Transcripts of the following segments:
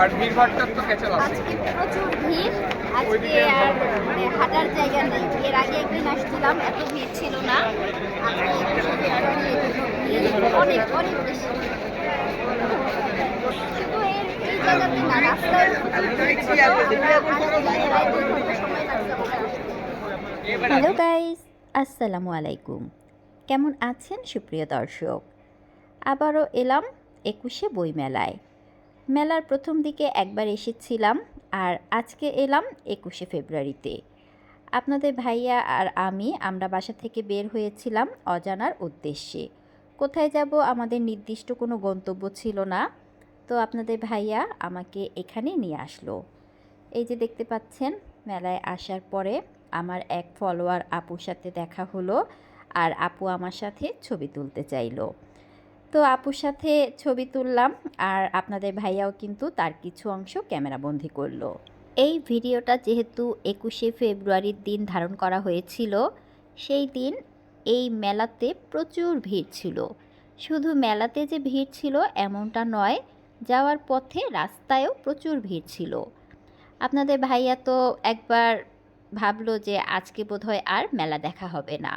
আর তো ক্যাচাল আছে। আজকে প্রচুর ভিড়। আজকে আর মানে হাঁটার জায়গা নেই। এর আগে একদিন আসছিলাম এত ভিড় ছিল না। আজকে অনেক অনেক বেশি। শুধু এর এই জায়গাতে না রাস্তায় হ্যালো গাইস আসসালামু আলাইকুম। কেমন আছেন? সুপ্রিয় দর্শক আবারও এলাম একুশে বইমেলায়। মেলার প্রথম দিকে একবার এসেছিলাম আর আজকে এলাম একুশে ফেব্রুয়ারিতে। আপনাদের ভাইয়া আর আমি, আমরা বাসা থেকে বের হয়েছিলাম অজানার উদ্দেশ্যে। কোথায় যাব আমাদের নির্দিষ্ট কোনো গন্তব্য ছিল না, তো আপনাদের ভাইয়া আমাকে এখানে নিয়ে আসলো। এই যে দেখতে পাচ্ছেন, মেলায় আসার পরে আমার এক ফলোয়ার আপুর সাথে দেখা হলো আর আপু আমার সাথে ছবি তুলতে চাইলো। তো আপুর সাথে ছবি তুললাম আর আপনাদের ভাইয়াও কিন্তু তার কিছু অংশ ক্যামেরাবন্দি করল। এই ভিডিওটা যেহেতু একুশে ফেব্রুয়ারির দিন ধারণ করা হয়েছিল, সেই দিন এই মেলাতে প্রচুর ভিড় ছিল। শুধু মেলাতে যে ভিড় ছিল এমনটা নয়, যাওয়ার পথে রাস্তায়ও প্রচুর ভিড় ছিল। আপনাদের ভাইয়া তো একবার ভাবলো যে আজকে বোধহয় আর মেলা দেখা হবে না।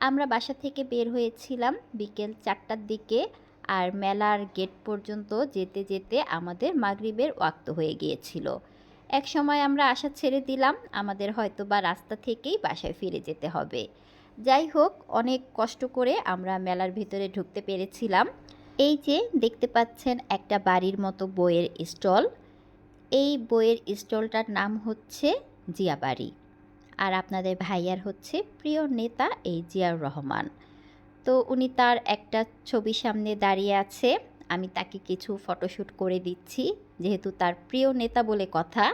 আমরা বাসা থেকে বের হয়েছিলাম বিকেল চারটার দিকে আর মেলার গেট পর্যন্ত যেতে যেতে আমাদের মাগরিবের ওয়াক্ত হয়ে গিয়েছিল। এক সময় আমরা আশা ছেড়ে দিলাম, আমাদের হয়তো বা রাস্তা থেকেই বাসায় ফিরে যেতে হবে। যাই হোক, অনেক কষ্ট করে আমরা মেলার ভিতরে ঢুকতে পেরেছিলাম। এই যে দেখতে পাচ্ছেন একটা বাড়ির মতো বইয়ের স্টল। এই বইয়ের স্টলটার নাম হচ্ছে জিয়াবাড়ি আর আপনাদের ভাইয়ার হচ্ছে প্রিয় নেতা এই জিয়াউর রহমান। তো উনি তার একটা ছবি সামনে দাঁড়িয়ে আছে, আমি তাকে কিছু ফটোশ্যুট করে দিচ্ছি, যেহেতু তার প্রিয় নেতা বলে কথা।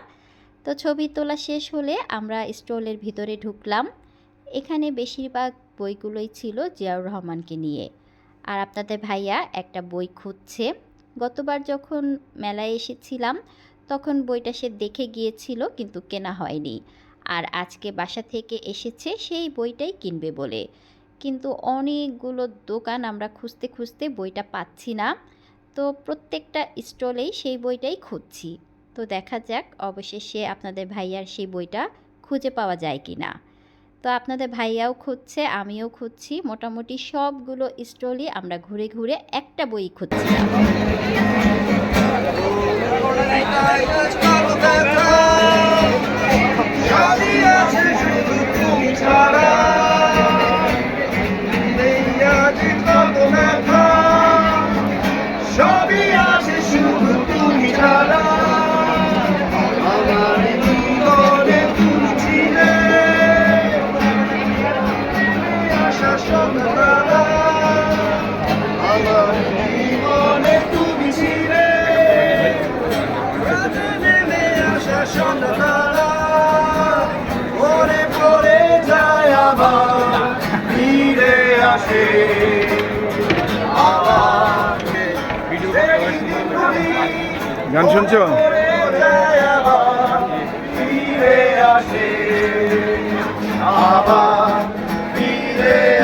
তো ছবি তোলা শেষ হলে আমরা স্টলের ভিতরে ঢুকলাম। এখানে বেশিরভাগ বইগুলোই ছিল জিয়াউর রহমানকে নিয়ে। আর আপনাদের ভাইয়া একটা বই খুঁজছে। গতবার যখন মেলায় এসেছিলাম, তখন বইটা সে দেখে গিয়েছিল, কিন্তু কেনা হয়নি। আর আজকে বাসা থেকে এসেছে সেই বইটাই কিনবে বলে কিন্তু অনেকগুলো দোকান আমরা খুঁজতে খুঁজতে বইটা পাচ্ছি না তো প্রত্যেকটা স্টলেই সেই বইটাই খুঁজছি তো দেখা যাক অবশেষে আপনাদের ভাইয়ার সেই বইটা খুঁজে পাওয়া যায় কি না তো আপনাদের ভাইয়াও খুঁজছে আমিও খুঁজছি মোটামুটি সবগুলো স্টলই আমরা ঘুরে ঘুরে একটা বই খুঁজছিলাম আসে গান শুনছো?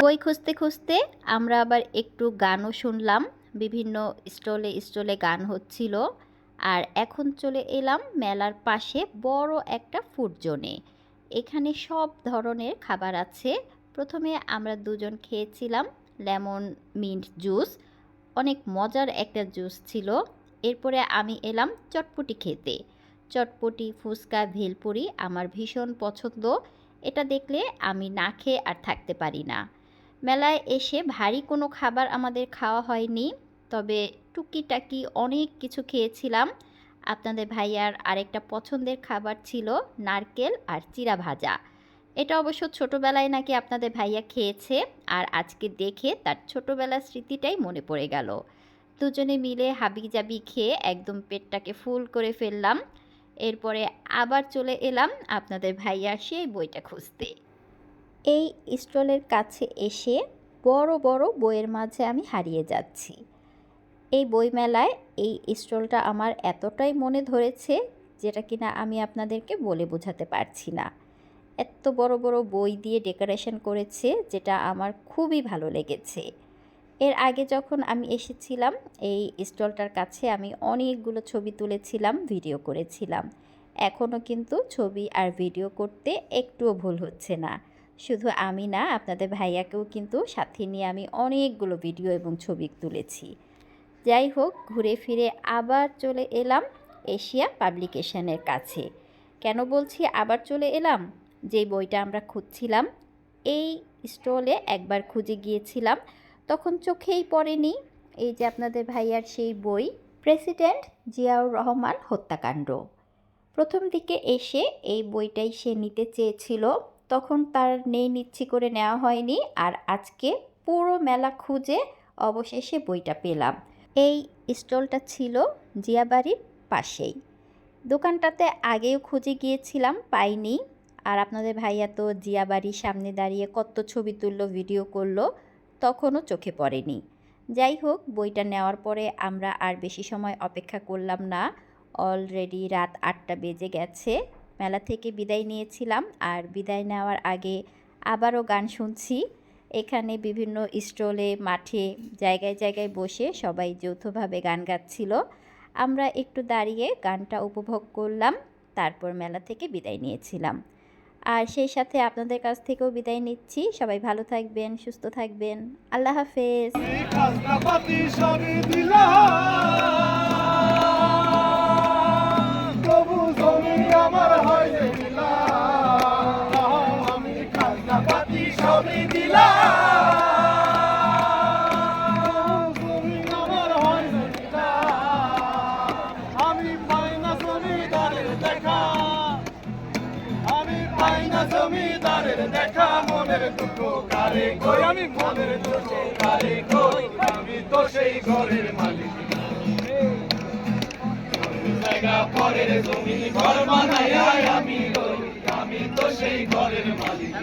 বই খুঁজতে খুঁজতে আমরা আবার একটু গানও শুনলাম। বিভিন্ন স্টলে স্টলে গান হচ্ছিল। আর এখন চলে এলাম মেলার পাশে বড় একটা ফুড জোনে। এখানে সব ধরনের খাবার আছে। প্রথমে আমরা দুজন খেয়েছিলাম লেমন মিন্ট জুস। অনেক মজার একটা জুস ছিল। এরপরে আমি এলাম চটপটি খেতে। চটপটি, ফুচকা, ভেলপুরি আমার ভীষণ পছন্দ। এটা দেখলে আমি না খেয়ে আর থাকতে পারি না। মেলায় এসে ভারী কোনো খাবার আমাদের খাওয়া হয়নি, তবে টুকিটাকি অনেক কিছু খেয়েছিলাম। আপনাদের ভাইয়ার আরেকটা পছন্দের খাবার ছিল নারকেল আর চিরা ভাজা এটা অবশ্য ছোটোবেলায় নাকি আপনাদের ভাইয়া খেয়েছে, আর আজকে দেখে তার ছোটোবেলার স্মৃতিটাই মনে পড়ে গেল। দুজনে মিলে হাবি জাবি খেয়ে একদম পেটটাকে ফুল করে ফেললাম। এরপরে আবার চলে এলাম আপনাদের ভাইয়ার সেই বইটা খুঁজতে। এই স্টলের কাছে এসে বড় বড় বইয়ের মাঝে আমি হারিয়ে যাচ্ছি। এই বইমেলায় এই স্টলটা আমার এতটাই মনে ধরেছে, যেটা কিনা আমি আপনাদেরকে বলে বোঝাতে পারছি না। এত বড় বড় বই দিয়ে ডেকোরেশন করেছে, যেটা আমার খুবই ভালো লেগেছে। এর আগে যখন আমি এসেছিলাম, এই স্টলটার কাছে আমি অনেকগুলো ছবি তুলেছিলাম, ভিডিও করেছিলাম। এখনও কিন্তু ছবি আর ভিডিও করতে একটুও ভুল হচ্ছে না। শুধু আমি না, আপনাদের ভাইয়াকেও কিন্তু সাথে নিয়ে আমি অনেকগুলো ভিডিও এবং ছবি তুলেছি। যাই হোক, ঘুরে ফিরে আবার চলে এলাম এশিয়া পাবলিকেশনের কাছে। কেন বলছি আবার চলে এলাম? যে বইটা আমরা খুঁজছিলাম, এই স্টলে একবার খুঁজে গিয়েছিলাম। তখন চোখেই পড়েনি এই যে আপনাদের ভাইয়ার সেই বই, প্রেসিডেন্ট জিয়াউর রহমান হত্যাকাণ্ড। প্রথম দিকে এসে এই বইটাই সে নিতে চেয়েছিল, তখন তার নেই নিচ্ছি করে নেওয়া হয়নি, আর আজকে পুরো মেলা খুঁজে অবশেষে বইটা পেলাম। এই স্টলটা ছিল জিয়াবাড়ির পাশেই। দোকানটাতে আগেও খুঁজে গিয়েছিলাম, পাইনি। আর আপনাদের ভাইয়া তো জিয়াবাড়ির সামনে দাঁড়িয়ে কত ছবি তুললো, ভিডিও করল, তখনও চোখে পড়েনি। যাই হোক, বইটা নেওয়ার পরে আমরা আর বেশি সময় অপেক্ষা করলাম না। অলরেডি রাত আটটা বেজে গেছে, মেলা থেকে বিদায় নিয়েছিলাম আর বিদায় নেওয়ার আগে আবারও গান শুনছি। এখানে বিভিন্ন স্টলে, মাঠে, জায়গায় জায়গায় বসে সবাই যৌথভাবে গান গাচ্ছিল। আমরা একটু দাঁড়িয়ে গানটা উপভোগ করলাম, তারপর মেলা থেকে বিদায় নিয়েছিলাম। আর সেই সাথে আপনাদের কাছ থেকেও বিদায় নিচ্ছি। সবাই ভালো থাকবেন, সুস্থ থাকবেন। আল্লাহ হাফেজ। দুটো কারে কই? আমি মনের দুটো কারে কই? আমি তো সেই ঘরের মালিক। জায়গা পরের তুমি ঘর বানাই আমি আমি তো সেই ঘরের মালিক।